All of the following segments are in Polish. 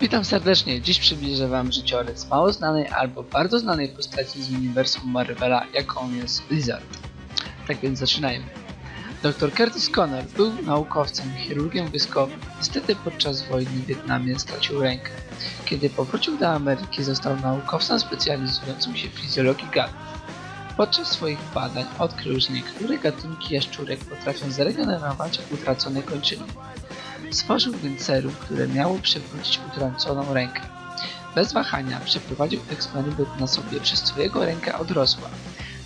Witam serdecznie. Dziś przybliżę Wam życiorys mało znanej albo bardzo znanej postaci z uniwersum Marvela, jaką jest Lizard. Tak więc zaczynajmy. Dr Curtis Connor był naukowcem, chirurgiem wojskowym. Niestety podczas wojny w Wietnamie stracił rękę. Kiedy powrócił do Ameryki został naukowcem specjalizującym się w fizjologii gadów. Podczas swoich badań odkrył, że niektóre gatunki jaszczurek potrafią zregenerować utracone kończyny. Stworzył więc które miało przywrócić utraconą rękę. Bez wahania przeprowadził eksperyment na sobie, przez co jego ręka odrosła.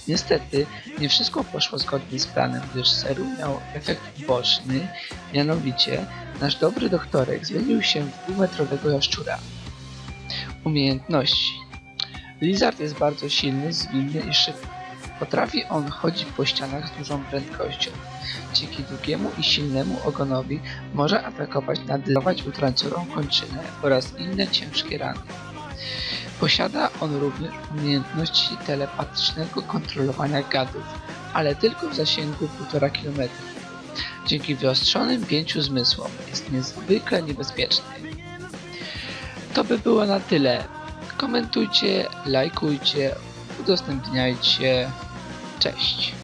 Niestety, nie wszystko poszło zgodnie z planem, gdyż serum miało efekt uboczny, mianowicie nasz dobry doktorek zmienił się w dwumetrowego jaszczura. Umiejętności Lizard jest bardzo silny, zwinny i szybki. Potrafi on chodzić po ścianach z dużą prędkością. Dzięki długiemu i silnemu ogonowi może atakować, nadylować utraconą kończynę oraz inne ciężkie rany. Posiada on również umiejętności telepatycznego kontrolowania gadów, ale tylko w zasięgu 1,5 km. Dzięki wyostrzonym pięciu zmysłom jest niezwykle niebezpieczny. To by było na tyle. Komentujcie, lajkujcie, udostępniajcie. Cześć.